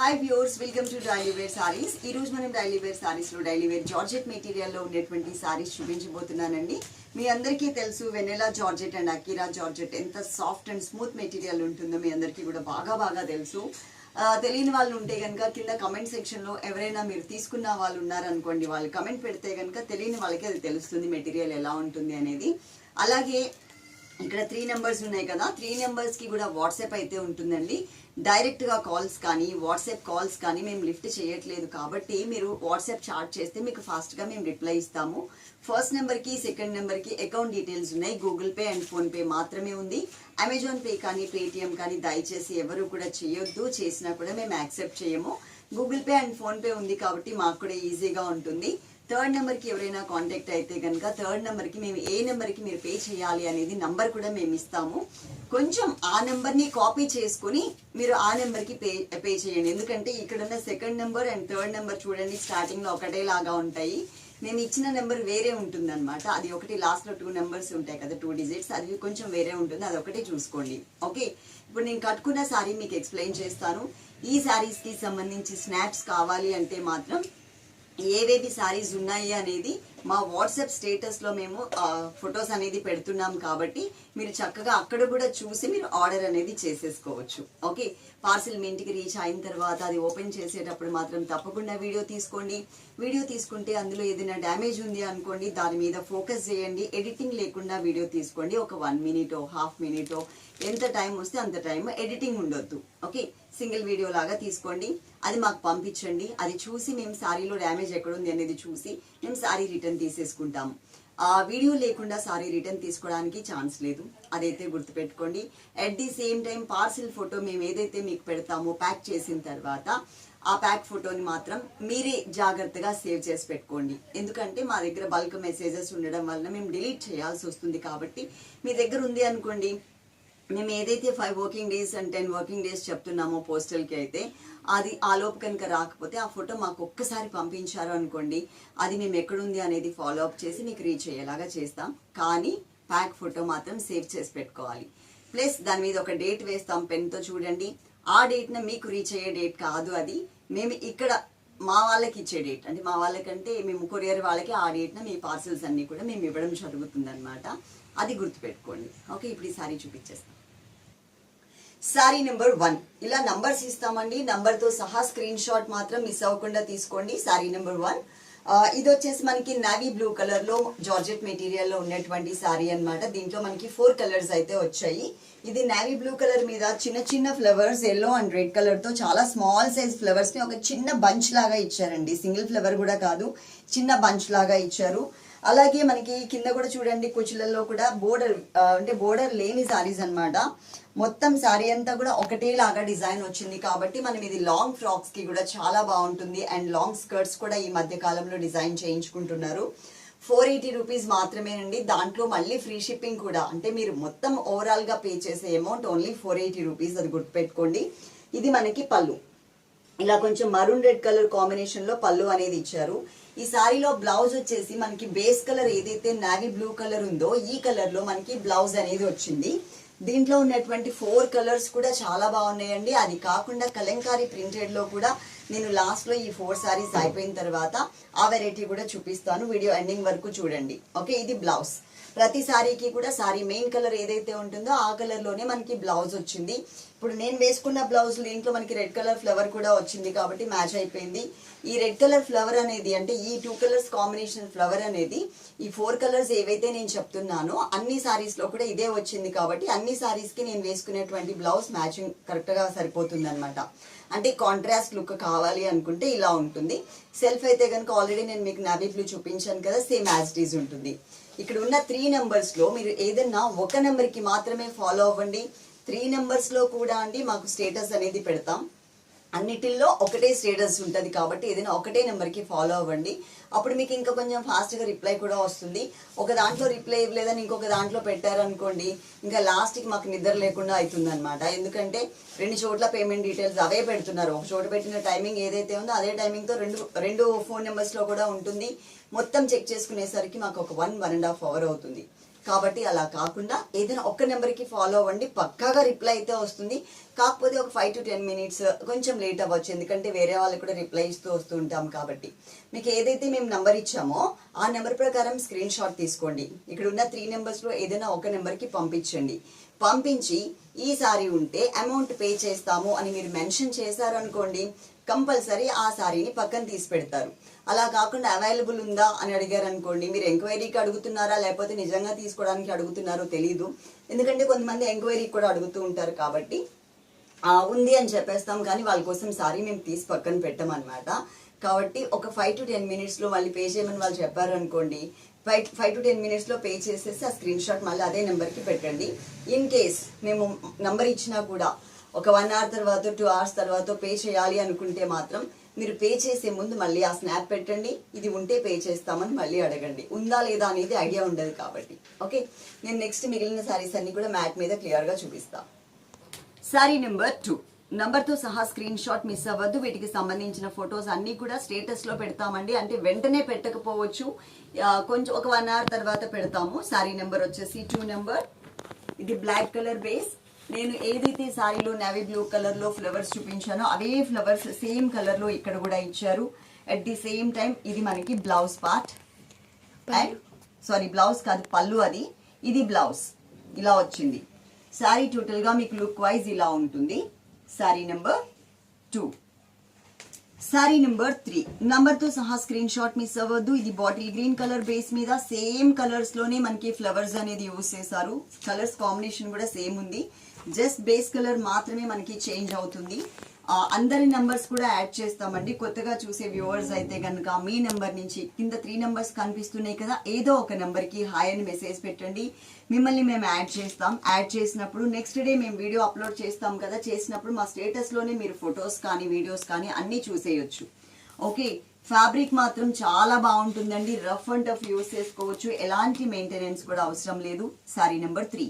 Hi viewers welcome to daily wear saris ఈ రోజు మనం డైలీ వేర్ సారీస్లో డైలీ వేర్ జార్జెట్ మెటీరియల్లో ఉండేటువంటి ఉన్నటువంటి సారీస్ చూపించబోతున్నానండి. మీ అందరికీ తెలుసు Vennela georgette and Akira georgette ఎంత సాఫ్ట్ అండ్ స్మూత్ మెటీరియల్ ఉంటుందో మీ అందరికీ కూడా బాగా బాగా తెలుసు. తెలియని వాళ్ళు ఉంటే కనుక కింద కమెంట్ సెక్షన్లో ఎవరైనా మీరు తీసుకున్న వాళ్ళు ఉన్నారనుకోండి వాళ్ళు కమెంట్ పెడితే కనుక తెలియని వాళ్ళకి అది తెలుస్తుంది మెటీరియల్ ఎలా ఉంటుంది అనేది. అలాగే ఇక్కడ త్రీ నెంబర్స్ ఉన్నాయి కదా త్రీ నెంబర్స్కి కూడా వాట్సాప్ అయితే ఉంటుందండి. డైరెక్ట్గా కాల్స్ కానీ వాట్సాప్ కాల్స్ కానీ మేము లిఫ్ట్ చేయట్లేదు కాబట్టి మీరు వాట్సాప్ చాట్ చేస్తే మీకు ఫాస్ట్గా మేము రిప్లై ఇస్తాము. ఫస్ట్ నెంబర్కి సెకండ్ నెంబర్కి అకౌంట్ డీటెయిల్స్ ఉన్నాయి. గూగుల్ పే అండ్ ఫోన్పే మాత్రమే ఉంది. అమెజాన్ పే కానీ పేటిఎం కానీ దయచేసి ఎవరు కూడా చేయొద్దు. చేసినా కూడా మేము యాక్సెప్ట్ చేయము. Google Pay and PhonePe ఉంది కాబట్టి మాకు కూడా ఈజీగా ఉంటుంది. థర్డ్ నెంబర్కి ఎవరైనా కాంటాక్ట్ అయితే కనుక థర్డ్ నెంబర్కి మేము ఏ నెంబర్కి మీరు పే చేయాలి అనేది నంబర్ కూడా మేము ఇస్తాము. కొంచెం ఆ నెంబర్ని కాపీ చేసుకుని మీరు ఆ నెంబర్కి పే పే చేయండి. ఎందుకంటే ఇక్కడ ఉన్న second number and third number చూడండి స్టార్టింగ్లో ఒకటే లాగా ఉంటాయి. మేము ఇచ్చిన నెంబర్ వేరే ఉంటుంది అనమాట అది ఒకటి లాస్ట్లో టూ నెంబర్స్ ఉంటాయి కదా టూ డిజిట్స్. అది కొంచెం వేరే ఉంటుంది. అది ఒకటి చూసుకోండి. ఓకే? ఇప్పుడు నేను కట్టుకున్న శారీ మీకు ఎక్స్ప్లెయిన్ చేస్తాను. ఈ శారీస్కి సంబంధించి స్నాప్స్ కావాలి అంటే మాత్రం ఏవేవి శారీస్ ఉన్నాయి అనేది మా వాట్సాప్ స్టేటస్లో మేము ఫొటోస్ అనేది పెడుతున్నాం కాబట్టి మీరు చక్కగా అక్కడ కూడా చూసి మీరు ఆర్డర్ అనేది చేసేసుకోవచ్చు. ఓకే? పార్సిల్ మీ ఇంటికి రీచ్ అయిన తర్వాత అది ఓపెన్ చేసేటప్పుడు మాత్రం తప్పకుండా వీడియో తీసుకోండి. వీడియో తీసుకుంటే అందులో ఏదైనా డ్యామేజ్ ఉంది అనుకోండి దాని మీద ఫోకస్ చేయండి. ఎడిటింగ్ లేకుండా వీడియో తీసుకోండి. ఒక వన్ మినిటో హాఫ్ మినిటో ఎంత టైం వస్తే అంత టైం ఎడిటింగ్ ఉండొద్దు. ఓకే? సింగిల్ వీడియో లాగా తీసుకోండి. అది మాకు పంపించండి. అది చూసి మేము శారీలో డ్యామేజ్ ఎక్కడుంది అనేది చూసి మేము శారీ రిటర్న్ తీసేసుకుంటాము. ఆ వీడియో లేకుండా సారీ రిటర్న్ తీసుకోవడానికి ఛాన్స్ లేదు. అదైతే గుర్తుపెట్టుకోండి. At the same time parcel photo మేము ఏదైతే మీకు పెడతామో ప్యాక్ చేసిన తర్వాత ఆ ప్యాక్ ఫోటోని మాత్రం మీరే జాగ్రత్తగా సేవ్ చేసి పెట్టుకోండి. ఎందుకంటే మా దగ్గర బల్క్ మెసేజెస్ ఉండడం వలన మేము డిలీట్ చేయాల్సి వస్తుంది కాబట్టి మీ దగ్గర ఉంది అనుకోండి. మేము ఏదైతే five working days and ten working days చెప్తున్నామో పోస్టల్కి అయితే అది ఆ లోపు కనుక రాకపోతే ఆ ఫోటో మాకు ఒక్కసారి పంపించారు అనుకోండి అది మేము ఎక్కడుంది అనేది ఫాలో అప్ చేసి మీకు రీచ్ అయ్యేలాగా చేస్తాం. కానీ ప్యాక్ ఫోటో మాత్రం సేవ్ చేసి పెట్టుకోవాలి. ప్లస్ దాని మీద ఒక డేట్ వేస్తాం పెన్తో చూడండి. ఆ డేట్న మీకు రీచ్ అయ్యే డేట్ కాదు అది. మేము ఇక్కడ మా వాళ్ళకి ఇచ్చే డేట్ అంటే మా వాళ్ళకంటే మేము కొరియర్ వాళ్ళకి ఆ డేట్న మీ పార్సల్స్ అన్నీ కూడా మేము ఇవ్వడం జరుగుతుంది అది గుర్తుపెట్టుకోండి. ఓకే ఇప్పుడు ఈసారి చూపించేస్తాం. శారీ నెంబర్ వన్ ఇలా నంబర్స్ ఇస్తామండి. నంబర్తో సహా స్క్రీన్ షాట్ మాత్రం మిస్ అవ్వకుండా తీసుకోండి. సారీ నెంబర్ వన్ ఇది వచ్చేసి మనకి నావీ బ్లూ కలర్లో జార్జెట్ మెటీరియల్లో ఉన్నటువంటి శారీ అన్నమాట. దీంట్లో మనకి ఫోర్ కలర్స్ అయితే వచ్చాయి. ఇది నావీ బ్లూ కలర్ మీద చిన్న చిన్న ఫ్లవర్స్ ఎల్లో అండ్ రెడ్ కలర్తో చాలా స్మాల్ సైజ్ ఫ్లవర్స్ని ఒక చిన్న బంచ్ లాగా ఇచ్చారండి. సింగిల్ ఫ్లవర్ కూడా కాదు చిన్న బంచ్ లాగా ఇచ్చారు. అలాగే మనకి కింద కూడా చూడండి కుచులలో కూడా బోర్డర్ అంటే బోర్డర్ లేని శారీస్ అన్నమాట. మొత్తం శారీ అంతా కూడా ఒకటే లాగా డిజైన్ వచ్చింది కాబట్టి మనం ఇది లాంగ్ ఫ్రాక్స్కి కూడా చాలా బాగుంటుంది అండ్ లాంగ్ స్కర్ట్స్ కూడా ఈ మధ్య కాలంలో డిజైన్ చేయించుకుంటున్నారు. ఫోర్ ఎయిటీ రూపీస్ మాత్రమేనండి. దాంట్లో మళ్ళీ ఫ్రీ షిప్పింగ్ కూడా. అంటే మీరు మొత్తం ఓవరాల్గా పే చేసే amount only four eighty rupees అది గుర్తుపెట్టుకోండి. ఇది మనకి పళ్ళు. ఇలా కొంచెం మరూన్ రెడ్ కలర్ కాంబినేషన్లో పళ్ళు అనేది ఇచ్చారు. ఈ సారీలో బ్లౌజ్ వచ్చేసి మనకి బేస్ కలర్ ఏదైతే నావీ బ్లూ కలర్ ఉందో ఈ కలర్లో మనకి బ్లౌజ్ అనేది వచ్చింది. దీంట్లో ఉన్నటువంటి ఫోర్ కలర్స్ కూడా చాలా బాగున్నాయండి. అది కాకుండా కలంకారీ ప్రింటెడ్లో కూడా నేను లాస్ట్లో ఈ ఫోర్ సారీస్ అయిపోయిన తర్వాత ఆ వెరైటీ కూడా చూపిస్తాను. వీడియో ఎండింగ్ వరకు చూడండి. ఓకే ఇది బ్లౌజ్ ప్రతి సారీకి కూడా సారీ మెయిన్ కలర్ ఏదైతే ఉంటుందో ఆ కలర్లోనే మనకి బ్లౌజ్ వచ్చింది. ఇప్పుడు నేను వేసుకున్న బ్లౌజ్ దీంట్లో మనకి రెడ్ కలర్ ఫ్లవర్ కూడా వచ్చింది కాబట్టి మ్యాచ్ అయిపోయింది. ఈ రెడ్ కలర్ ఫ్లవర్ అనేది అంటే ఈ టూ కలర్స్ కాంబినేషన్ ఫ్లవర్ అనేది ఈ ఫోర్ కలర్స్ ఏవైతే నేను చెప్తున్నానో అన్ని సారీస్లో కూడా ఇదే వచ్చింది కాబట్టి అన్ని సారీస్కి నేను వేసుకునేటువంటి బ్లౌజ్ మ్యాచింగ్ కరెక్ట్గా సరిపోతుంది అనమాట అంటే కాంట్రాస్ట్ లుక్ కావాలి అనుకుంటే ఇలా ఉంటుంది. సెల్ఫ్ అయితే కనుక ఆల్రెడీ నేను మీకు నావీ బ్లూ చూపించాను కదా సేమ్ యాజ్ డీజ్ ఈజ్ ఉంటుంది. ఇక్కడ ఉన్న త్రీ నెంబర్స్లో మీరు ఏదన్నా ఒక నెంబర్కి మాత్రమే ఫాలో అవ్వండి. త్రీ నెంబర్స్లో కూడా అండి మాకు స్టేటస్ అనేది పెడతాం. అన్నిటిల్లో ఒకటే స్టేటస్ ఉంటుంది కాబట్టి ఏదైనా ఒకటే నెంబర్కి ఫాలో అవ్వండి. అప్పుడు మీకు ఇంకా కొంచెం ఫాస్ట్గా రిప్లై కూడా వస్తుంది. ఒక దాంట్లో రిప్లై ఇవ్వలేదని ఇంకొక దాంట్లో పెట్టారనుకోండి ఇంకా లాస్ట్కి మాకు నిద్ర లేకుండా అవుతుందనమాట ఎందుకంటే రెండు చోట్ల పేమెంట్ డీటెయిల్స్ అవే పెడుతున్నారు. ఒక చోట పెట్టిన టైమింగ్ ఏదైతే ఉందో అదే టైమింగ్తో రెండు రెండు ఫోన్ నెంబర్స్లో కూడా ఉంటుంది. మొత్తం చెక్ చేసుకునేసరికి మాకు ఒక one one and half hour అవుతుంది. కాబట్టి అలా కాకుండా ఏదైనా ఒక్క నెంబర్కి ఫాలో అవ్వండి. పక్కాగా రిప్లై అయితే వస్తుంది. కాకపోతే ఒక ఫైవ్ టు టెన్ మినిట్స్ కొంచెం లేట్ అవ్వచ్చు. ఎందుకంటే వేరే వాళ్ళకి కూడా రిప్లై ఇస్తూ వస్తూ ఉంటాం కాబట్టి. మీకు ఏదైతే మేము నెంబర్ ఇచ్చామో ఆ నెంబర్ ప్రకారం స్క్రీన్ షాట్ తీసుకోండి. ఇక్కడ ఉన్న త్రీ నెంబర్స్లో ఏదైనా ఒక నెంబర్కి పంపించండి. పంపించి ఈ ఉంటే అమౌంట్ పే చేస్తాము అని మీరు మెన్షన్ చేశారు అనుకోండి కంపల్సరీ ఆ సారీని పక్కన తీసి పెడతారు. అలా కాకుండా అవైలబుల్ ఉందా అని అడిగారు అనుకోండి మీరు ఎంక్వైరీకి అడుగుతున్నారా లేకపోతే నిజంగా తీసుకోవడానికి అడుగుతున్నారో తెలియదు ఎందుకంటే కొంతమంది ఎంక్వైరీకి కూడా అడుగుతూ ఉంటారు కాబట్టి ఉంది అని చెప్పేస్తాం కానీ వాళ్ళ కోసం సారీ మేము తీసి పక్కన పెట్టామన్నమాట. కాబట్టి ఒక ఫైవ్ టు టెన్ మినిట్స్లో మళ్ళీ పే చేయమని వాళ్ళు చెప్పారు అనుకోండి ఫైవ్ ఫైవ్ టు టెన్ మినిట్స్లో పే చేసేసి ఆ స్క్రీన్ షాట్ మళ్ళీ అదే నెంబర్కి పెట్టండి. ఇన్ కేస్ మేము నెంబర్ ఇచ్చినా కూడా ఒక వన్ అవర్ తర్వాత టూ అవర్స్ తర్వాత పే చేయాలి అనుకుంటే మాత్రం మీరు పే చేసే ముందు మళ్ళీ ఆ స్నాప్ పెట్టండి. ఇది ఉంటే పే చేస్తామని మళ్ళీ అడగండి. ఉందా లేదా అనేది ఐడియా ఉండదు కాబట్టి. ఓకే? నేను నెక్స్ట్ మిగిలిన శారీస్ అన్ని కూడా మ్యాట్ మీద క్లియర్గా చూపిస్తాను శారీ నెంబర్ టూ నంబర్తో సహా స్క్రీన్ షాట్ మిస్ అవ్వద్దు. వీటికి సంబంధించిన ఫొటోస్ అన్ని కూడా స్టేటస్లో పెడతామండి. అంటే వెంటనే పెట్టకపోవచ్చు. కొంచెం ఒక వన్ అవర్ తర్వాత పెడతాము. శారీ నెంబర్ వచ్చేసి టూ నెంబర్ ఇది బ్లాక్ కలర్ బేస్ నేను ఏదైతే సారీలో నేవీ బ్లూ కలర్లో ఫ్లవర్స్ చూపించానో అవే ఫ్లవర్స్ సేమ్ కలర్లో ఇక్కడ కూడా ఇచ్చారు. అట్ ది సేమ్ టైం ఇది మనకి blouse part and sari blouse కాదు పళ్ళు అది. ఇది బ్లౌజ్ ఇలా వచ్చింది. శారీ టోటల్గా మీకు లుక్ వైజ్ ఇలా ఉంటుంది. Sari number two sari number three నంబర్తో సహా స్క్రీన్ షాట్ మిస్ అవ్వద్దు. ఇది బాటిల్ గ్రీన్ కలర్ బేస్ మీద సేమ్ కలర్స్లోనే మనకి ఫ్లవర్స్ అనేది యూస్ చేశారు. కలర్స్ కాంబినేషన్ కూడా సేమ్ ఉంది. జస్ట్ బేస్ కలర్ మాత్రమే మనకి చేంజ్ అవుతుంది. అందరి నెంబర్స్ కూడా యాడ్ చేస్తామండి. కొత్తగా చూసే వ్యూవర్స్ అయితే కనుక మీ నెంబర్ నుంచి కింద త్రీ నెంబర్స్ కనిపిస్తున్నాయి కదా ఏదో ఒక నెంబర్కి హాయ్ అని మెసేజ్ పెట్టండి. మిమ్మల్ని మేము యాడ్ చేస్తాం. యాడ్ చేసినప్పుడు నెక్స్ట్ డే మేము వీడియో అప్లోడ్ చేస్తాం కదా చేసినప్పుడు మా స్టేటస్లోనే మీరు ఫొటోస్ కానీ వీడియోస్ కానీ అన్నీ చూసేయొచ్చు. ఓకే ఫ్యాబ్రిక్ మాత్రం చాలా బాగుంటుందండి. రఫ్ అండ్ టఫ్ యూస్ చేసుకోవచ్చు. ఎలాంటి మెయింటెనెన్స్ కూడా అవసరం లేదు. Sari number three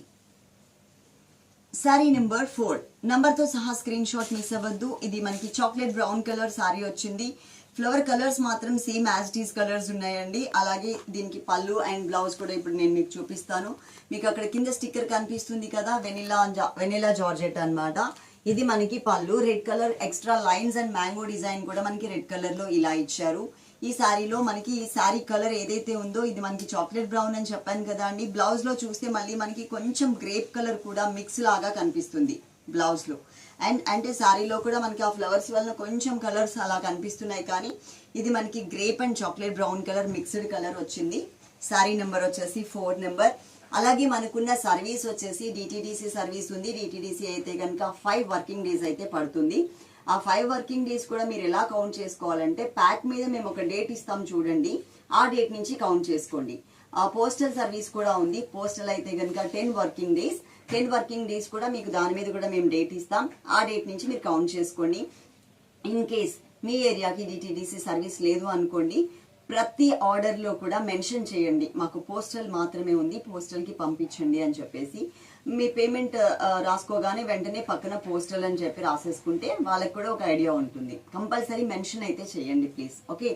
sari number four నంబర్తో సహా స్క్రీన్ షాట్ మిస్ అవ్వద్దు. ఇది మనకి చాక్లెట్ బ్రౌన్ కలర్ సారీ వచ్చింది. ఫ్లవర్ కలర్స్ మాత్రం సేమ్ యాజ్ డీస్ కలర్స్ ఉన్నాయండి. అలాగే దీనికి పళ్ళు అండ్ బ్లౌజ్ కూడా ఇప్పుడు నేను మీకు చూపిస్తాను. మీకు అక్కడ కింద స్టిక్కర్ కనిపిస్తుంది కదా వెనిలా వెనిలా జార్జెట్ అన్నమాట. ఇది మనకి పళ్ళు. Red colour extra lines and mango design కూడా మనకి రెడ్ కలర్లో ఇలా ఇచ్చారు. ఈ శారీలో మనకి ఈ శారీ కలర్ ఏదైతే ఉందో ఇది మనకి చాక్లెట్ బ్రౌన్ అని చెప్పాను కదా అండి. బ్లౌజ్లో చూస్తే మళ్ళీ మనకి కొంచెం గ్రేప్ కలర్ కూడా మిక్స్ లాగా కనిపిస్తుంది బ్లౌజ్లో అండ్ అంటే శారీలో కూడా మనకి ఆ ఫ్లవర్స్ వలన కొంచెం కలర్స్ అలా కనిపిస్తున్నాయి కానీ ఇది మనకి grape and chocolate brown colour mixed colour వచ్చింది. శారీ నెంబర్ వచ్చేసి ఫోర్ నెంబర్ అలాగే మనకున్న సర్వీస్ వచ్చేసి డిటీడీసీ సర్వీస్ ఉంది. డిటీడీసీ అయితే కనుక ఫైవ్ వర్కింగ్ డేస్ అయితే పడుతుంది. ఆ ఫైవ్ వర్కింగ్ డేస్ కూడా మీరు ఎలా కౌంట్ చేసుకోవాలంటే ప్యాక్ మీద మేము ఒక డేట్ ఇస్తాం చూడండి. ఆ డేట్ నుంచి కౌంట్ చేసుకోండి. ఆ పోస్టల్ సర్వీస్ కూడా ఉంది. పోస్టల్ అయితే కనుక ten working days ten working days కూడా మీకు దాని మీద కూడా మేము డేట్ ఇస్తాం. ఆ డేట్ నుంచి మీరు కౌంట్ చేసుకోండి. ఇన్ కేస్ మీ ఏరియాకి డిటీడీసీ సర్వీస్ లేదు అనుకోండి ప్రతి ఆర్డర్లో కూడా మెన్షన్ చేయండి. మాకు పోస్టల్ మాత్రమే ఉంది. పోస్టల్కి పంపించండి అని చెప్పేసి. మీ పేమెంట్ రాసుకోగానే వెంటనే పక్కన పోస్టల్ అని చెప్పి రాసేసుకుంటే వాళ్ళకి కూడా ఒక ఐడియా ఉంటుంది. కంపల్సరీ మెన్షన్ అయితే చేయండి ప్లీజ్. ఓకే?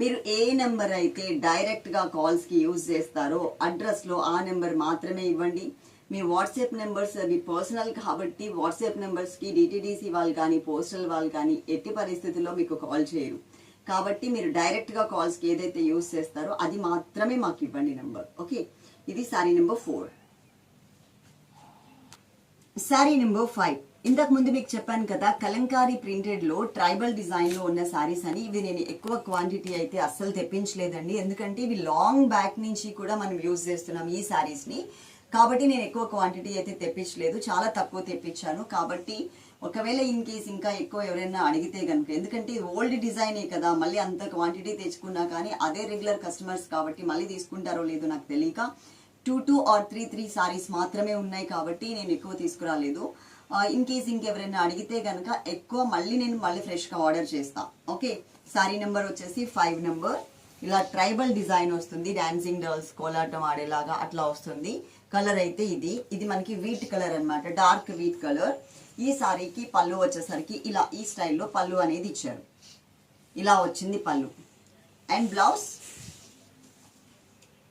మీరు ఏ నెంబర్ అయితే డైరెక్ట్గా కాల్స్కి యూజ్ చేస్తారో అడ్రస్లో ఆ నెంబర్ మాత్రమే ఇవ్వండి. మీ వాట్సాప్ నెంబర్స్ అవి పర్సనల్ కాబట్టి వాట్సాప్ నెంబర్స్కి డిటీడీసీ వాళ్ళు కానీ పోస్టల్ వాళ్ళు కానీ ఎట్టి పరిస్థితుల్లో మీకు కాల్ చేయరు. కాబట్టి మీరు డైరెక్ట్గా కాల్స్కి ఏదైతే యూజ్ చేస్తారో అది మాత్రమే మాకు ఇవ్వండి నెంబర్. ఓకే? ఇది sari number four. Sari number five. ఇంతకు ముందు మీకు చెప్పాను కదా కలంకారీ ప్రింటెడ్లో ట్రైబల్ డిజైన్లో ఉన్న శారీస్ అని. ఇవి నేను ఎక్కువ క్వాంటిటీ అయితే అస్సలు తెప్పించలేదండి. ఎందుకంటే ఇవి లాంగ్ బ్యాక్ నుంచి కూడా మనం యూజ్ చేస్తున్నాం ఈ శారీస్ని. కాబట్టి నేను ఎక్కువ క్వాంటిటీ అయితే తెప్పించలేదు. చాలా తక్కువ తెప్పించాను. కాబట్టి ఒకవేళ ఇన్ కేస్ ఇంకా ఎక్కువ ఎవరైనా అడిగితే కనుక ఎందుకంటే ఓల్డ్ డిజైనే కదా మళ్ళీ అంత క్వాంటిటీ తెచ్చుకున్నా కానీ అదే రెగ్యులర్ కస్టమర్స్ కాబట్టి మళ్ళీ తీసుకుంటారో లేదో నాకు తెలియక two two or three three saris మాత్రమే ఉన్నాయి కాబట్టి నేను ఎక్కువ తీసుకురాలేదు. ఇన్ కేస్ ఇంకెవరైనా అడిగితే కనుక ఎక్కువ మళ్ళీ నేను మళ్ళీ ఫ్రెష్గా ఆర్డర్ చేస్తా. ఓకే సారీ నెంబర్ వచ్చేసి ఫైవ్ నెంబర్ ఇలా ట్రైబల్ డిజైన్ వస్తుంది. డాన్సింగ్ డల్స్ కోలాటం ఆడేలాగా అట్లా వస్తుంది. కలర్ అయితే ఇది. ఇది మనకి వీట్ కలర్ అన్నమాట. డార్క్ వీట్ కలర్ ఈ సారీకి పళ్ళు వచ్చేసరికి ఇలా ఈ స్టైల్లో పళ్ళు అనేది ఇచ్చారు. ఇలా వచ్చింది పళ్ళు. అండ్ బ్లౌజ్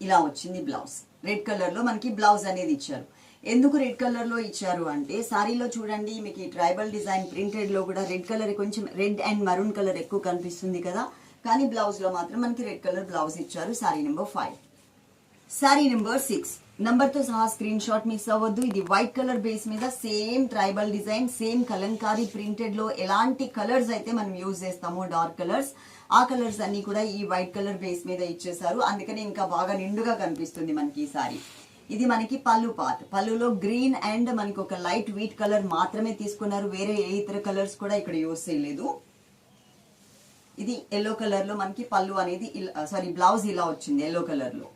ఇలా వచ్చింది బ్లౌజ్ రెడ్ కలర్లో మనకి బ్లౌజ్ అనేది ఇచ్చారు. ఎందుకు రెడ్ కలర్లో ఇచ్చారు అంటే సారీలో చూడండి మీకు ఈ ట్రైబల్ డిజైన్ ప్రింటెడ్లో కూడా రెడ్ కలర్ కొంచెం రెడ్ అండ్ మరూన్ కలర్ ఎక్కువ కనిపిస్తుంది కదా. కానీ బ్లౌజ్లో మాత్రం మనకి రెడ్ కలర్ బ్లౌజ్ ఇచ్చారు sari number five. Sari number six. నంబర్తో సహా స్క్రీన్ షాట్ మిస్ అవ్వద్దు. ఇది వైట్ కలర్ బేస్ మీద same tribal design same Kalamkari ప్రింటెడ్లో ఎలాంటి కలర్స్ అయితే మనం యూజ్ చేస్తామో డార్క్ కలర్స్. ఆ కలర్స్ అన్ని కూడా ఈ వైట్ కలర్ బేస్ మీద ఇచ్చేసారు అందుకని ఇంకా బాగా నిండుగా కనిపిస్తుంది మనకి ఈ సారీ. ఇది మనకి పళ్ళు పార్ట్. పళ్ళులో గ్రీన్ అండ్ మనకి ఒక లైట్ వీట్ కలర్ మాత్రమే తీసుకున్నారు. వేరే ఏ ఇతర కలర్స్ కూడా ఇక్కడ యూస్ చేయలేదు. ఇది ఎల్లో కలర్లో మనకి పళ్ళు అనేది సారీ బ్లౌజ్ ఇలా వచ్చింది ఎల్లో కలర్లో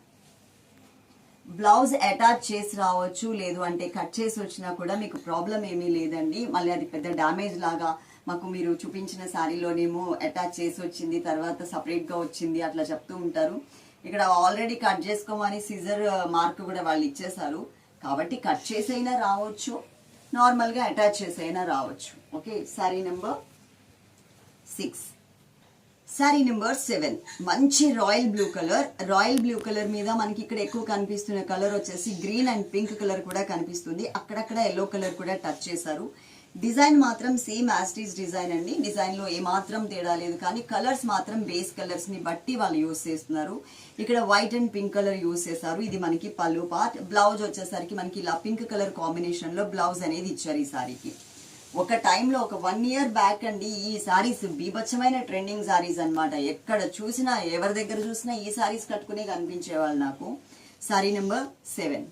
బ్లౌజ్ అటాచ్ చేసి రావచ్చు లేదు అంటే కట్ చేసి వచ్చినా కూడా మీకు ప్రాబ్లం ఏమీ లేదండి. మళ్ళీ అది పెద్ద డ్యామేజ్ లాగా మాకు మీరు చూపించిన శారీలోనేమో అటాచ్ చేసి వచ్చింది తర్వాత సపరేట్గా వచ్చింది అట్లా చెప్తూ ఉంటారు. ఇక్కడ ఆల్రెడీ కట్ చేసుకోమని సిజర్ మార్క్ uh, కూడా వాళ్ళు ఇచ్చేసారు కాబట్టి కట్ చేసి అయినా రావచ్చు నార్మల్గా అటాచ్ చేసి అయినా రావచ్చు. Okay sari number six sari number seven మంచి royal blue colour royal blue colour మీద మనకి ఇక్కడ ఎక్కువ కనిపిస్తున్న కలర్ వచ్చేసి గ్రీన్ అండ్ పింక్ కలర్ కూడా కనిపిస్తుంది. అక్కడక్కడ ఎల్లో కలర్ కూడా టచ్ చేశారు. డిజైన్ మాత్రం సేమ్ యాస్టీస్ డిజైన్ అండి. డిజైన్లో ఏమాత్రం తేడా లేదు కానీ కలర్స్ మాత్రం బేస్ కలర్స్ని బట్టి వాళ్ళు యూస్ చేస్తున్నారు. ఇక్కడ white and pink colour use చేశారు. ఇది మనకి పళ్ళు పార్ట్. బ్లౌజ్ వచ్చేసరికి మనకి ఇలా పింక్ కలర్ కాంబినేషన్లో బ్లౌజ్ అనేది ఇచ్చారు ఈ సారీకి. ఒక టైంలో ఒక వన్ ఇయర్ బ్యాక్ అండి ఈ సారీస్ బీభత్సమైన ట్రెండింగ్ సారీస్ అన్నమాట. ఎక్కడ చూసినా ఎవరి దగ్గర చూసినా ఈ సారీస్ కట్టుకునే కనిపించేవాళ్ళు నాకు. Sari number seven.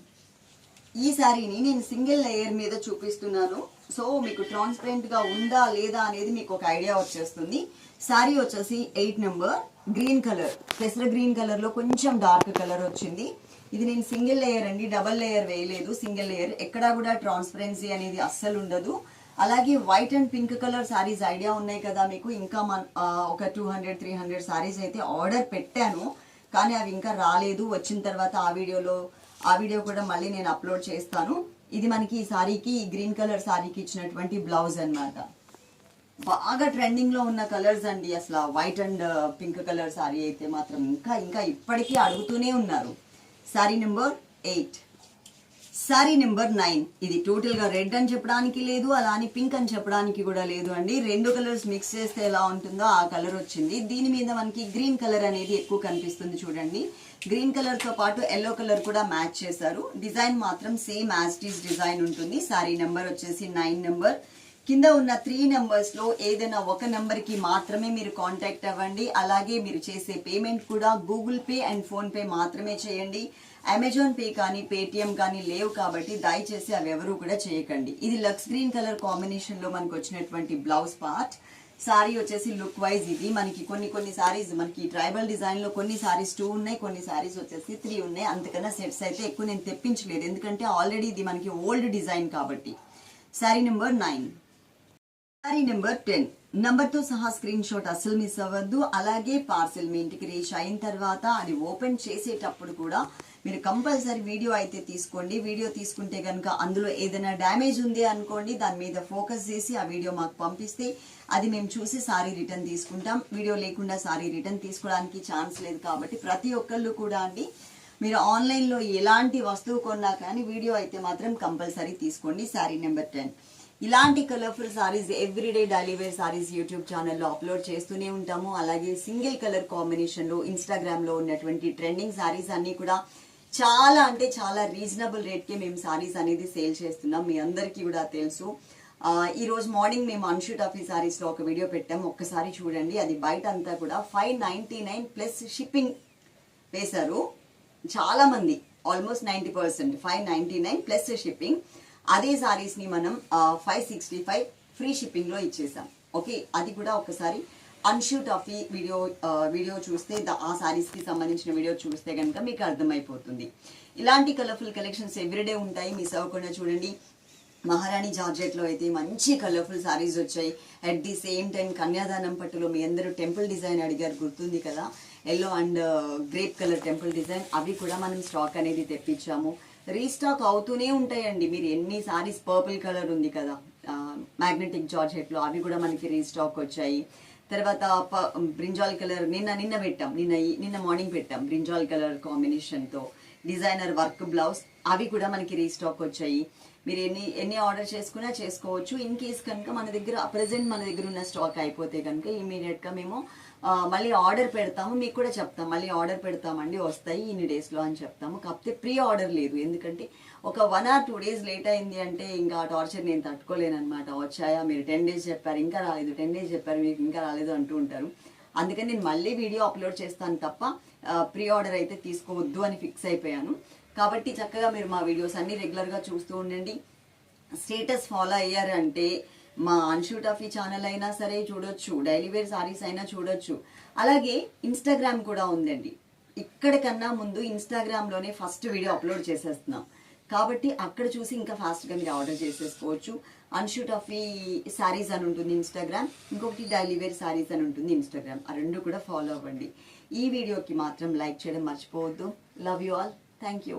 ఈ శారీని నేను సింగిల్ లేయర్ మీద చూపిస్తున్నాను. సో మీకు ట్రాన్స్పరెంట్గా ఉందా లేదా అనేది మీకు ఒక ఐడియా వచ్చేస్తుంది. శారీ వచ్చేసి ఎయిట్ నెంబర్ గ్రీన్ కలర్ పెసర గ్రీన్ కలర్లో కొంచెం డార్క్ కలర్ వచ్చింది. ఇది నేను సింగిల్ లేయర్ అండి డబల్ లేయర్ వేయలేదు. సింగిల్ లేయర్ ఎక్కడా కూడా ట్రాన్స్పరెన్సీ అనేది అస్సలు ఉండదు. అలాగే white and pink colour saris idea ఉన్నాయి కదా మీకు. ఇంకా మన ఒక two hundred three hundred saris అయితే ఆర్డర్ పెట్టాను. కానీ అవి ఇంకా రాలేదు. వచ్చిన తర్వాత ఆ వీడియోలో ఆ వీడియో కూడా మళ్ళీ నేను అప్లోడ్ చేస్తాను. ఇది మనకి ఈ సారీకి ఈ గ్రీన్ కలర్ సారీకి ఇచ్చినటువంటి బ్లౌజ్ అన్నమాట. బాగా ట్రెండింగ్లో ఉన్న కలర్స్ అండి అసలు. White and pink colour sari అయితే మాత్రం ఇంకా ఇంకా ఇప్పటికీ అడుగుతూనే ఉన్నారు. Sari number eight sari number nine. ఇది టోటల్గా రెడ్ అని చెప్పడానికి లేదు అలా అని పింక్ అని చెప్పడానికి కూడా లేదు అండి. రెండు కలర్స్ మిక్స్ చేస్తే ఎలా ఉంటుందో ఆ కలర్ వచ్చింది. దీని మీద మనకి గ్రీన్ కలర్ అనేది ఎక్కువ కనిపిస్తుంది చూడండి. గ్రీన్ కలర్తో పాటు ఎల్లో కలర్ కూడా మ్యాచ్ చేశారు. డిజైన్ మాత్రం సేమ్ యాజ్టీస్ డిజైన్ ఉంటుంది. సారీ నెంబర్ వచ్చేసి నైన్ నెంబర్. కింద ఉన్న త్రీ నెంబర్స్లో ఏదైనా ఒక నెంబర్కి మాత్రమే మీరు కాంటాక్ట్ అవ్వండి. అలాగే మీరు చేసే పేమెంట్ కూడా Google Pay and PhonePe మాత్రమే చేయండి. అమెజాన్ పే కానీ పేటిఎం కానీ లేవు కాబట్టి దయచేసి అవి ఎవరు కూడా చేయకండి. ఇది లక్స్ గ్రీన్ కలర్ కాంబినేషన్లో మనకు వచ్చినటువంటి బ్లౌజ్ పార్ట్ సారీ వచ్చేసి లుక్ వైజ్ ఇది. మనకి కొన్ని కొన్ని సారీస్ మనకి ట్రైబల్ డిజైన్లో కొన్ని సారీస్ టూ ఉన్నాయి కొన్ని సారీస్ వచ్చేసి త్రీ ఉన్నాయి. అంతకన్నా సెట్స్ అయితే ఎక్కువ నేను తెప్పించలేదు. ఎందుకంటే ఆల్రెడీ ఇది మనకి ఓల్డ్ డిజైన్ కాబట్టి. Sari number nine sari number ten నంబర్తో సహా స్క్రీన్ షాట్ అస్సలు మిస్ అవ్వద్దు. అలాగే పార్సిల్ మీ ఇంటికి రీచ్ అయిన తర్వాత అది ఓపెన్ చేసేటప్పుడు కూడా మీరు కంపల్సరీ వీడియో అయితే తీసుకోండి. వీడియో తీసుకుంటే కనుక అందులో ఏదైనా డ్యామేజ్ ఉంది అనుకోండి దాని మీద ఫోకస్ చేసి ఆ వీడియో మాకు పంపిస్తే అది మేము చూసి సారీ రిటర్న్ తీసుకుంటాం. వీడియో లేకుండా సారీ రిటర్న్ తీసుకోవడానికి ఛాన్స్ లేదు కాబట్టి ప్రతి ఒక్కళ్ళు కూడా అండి మీరు ఆన్లైన్లో ఎలాంటి వస్తువు కొన్నా కానీ వీడియో అయితే మాత్రం కంపల్సరీ తీసుకోండి శారీ నెంబర్ టెన్. ఇలాంటి colourful saris everyday daily wear saris YouTube ఛానల్లో అప్లోడ్ చేస్తూనే ఉంటాము. అలాగే సింగిల్ కలర్ కాంబినేషన్లో ఇన్స్టాగ్రామ్లో ఉన్నటువంటి ట్రెండింగ్ సారీస్ అన్నీ కూడా చాలా అంటే చాలా రీజనబుల్ రేట్కే మేము సారీస్ అనేది సేల్ చేస్తున్నాం. మీ అందరికీ కూడా తెలుసు. ఈ రోజు మార్నింగ్ మేము అన్షూట్ ఆఫీ సారీస్లో ఒక వీడియో పెట్టాము. ఒక్కసారి చూడండి. అది బయట అంతా కూడా five ninety nine plus shipping వేశారు. చాలా మంది almost ninety percent five ninety nine plus shipping అదే శారీస్ని మనం ఫైవ్ సిక్స్టీ ఫైవ్ ఫ్రీ షిప్పింగ్లో ఇచ్చేసాం. ఓకే అది కూడా ఒకసారి అన్షూట్ టఫీ వీడియో వీడియో చూస్తే ఆ శారీస్కి సంబంధించిన వీడియో చూస్తే కనుక మీకు అర్థమైపోతుంది. ఇలాంటి కలర్ఫుల్ కలెక్షన్స్ ఎవ్రీడే ఉంటాయి. మిస్ అవ్వకుండా చూడండి. మహారాణి జార్జెట్లో అయితే మంచి కలర్ఫుల్ సారీస్ వచ్చాయి. అట్ ది సేమ్ టైం కన్యాదానం పట్టులో మీ అందరూ టెంపుల్ డిజైన్ అడిగారు. గుర్తుంది కదా? Yellow and grape colour temple design అవి కూడా మనం స్టాక్ అనేది తెప్పించాము. రీస్టాక్ అవుతూనే ఉంటాయండి. మీరు ఎన్ని సారీస్ పర్పుల్ కలర్ ఉంది కదా? మ్యాగ్నెటిక్ జార్జెట్లో అవి కూడా మనకి రీస్టాక్ వచ్చాయి. తర్వాత బ్రింజాల్ కలర్ నిన్న నిన్న పెట్టాం. నిన్న నిన్న మార్నింగ్ పెట్టాం. బ్రింజాల్ కలర్ కాంబినేషన్తో. డిజైనర్ వర్క్ బ్లౌజ్ అవి కూడా మనకి రీస్టాక్ వచ్చాయి. మీరు ఎన్ని ఎన్ని ఆర్డర్ చేసుకున్నా చేసుకోవచ్చు. ఇన్ కేస్ కనుక మన దగ్గర ప్రజెంట్ మన దగ్గర ఉన్న స్టాక్ అయిపోతే కనుక ఇమీడియట్గా మేము మళ్ళీ ఆర్డర్ పెడతాము. మీకు కూడా చెప్తాం. మళ్ళీ ఆర్డర్ పెడతామండి. వస్తాయి ఇన్ని డేస్లో అని చెప్తాము. కాకపోతే ప్రీ ఆర్డర్ లేదు. ఎందుకంటే ఒక one or two days late అయింది అంటే ఇంకా ఆ టార్చర్ నేను తట్టుకోలేనమాట వచ్చాయా? మీరు టెన్ డేస్ చెప్పారు. ఇంకా రాలేదు. టెన్ డేస్ చెప్పారు. మీకు ఇంకా రాలేదు అంటూ ఉంటారు. అందుకని నేను మళ్ళీ వీడియో అప్లోడ్ చేస్తాను తప్ప ప్రీ ఆర్డర్ అయితే తీసుకోవద్దు అని ఫిక్స్ అయిపోయాను. కాబట్టి చక్కగా మీరు మా వీడియోస్ అన్ని రెగ్యులర్గా చూస్తూ ఉండండి. స్టేటస్ ఫాలో అయ్యారంటే మా అన్షూ టఫీ ఛానల్ అయినా సరే చూడొచ్చు డైలీ వేర్ సారీస్ అయినా చూడొచ్చు. అలాగే ఇన్స్టాగ్రామ్ కూడా ఉందండి. ఇక్కడ కన్నా ముందు ఇన్స్టాగ్రామ్లోనే ఫస్ట్ వీడియో అప్లోడ్ చేసేస్తున్నాం. కాబట్టి అక్కడ చూసి ఇంకా ఫాస్ట్గా మీరు ఆర్డర్ చేసేసుకోవచ్చు. అన్షూ టఫీ శారీస్ అని ఉంటుంది ఇన్స్టాగ్రామ్ ఇంకొకటి డైలీ వేర్ శారీస్ అని ఉంటుంది ఇన్స్టాగ్రామ్ ఆ రెండు కూడా ఫాలో అవ్వండి. ఈ వీడియోకి మాత్రం లైక్ చేయడం మర్చిపోవద్దు. Love you all thank you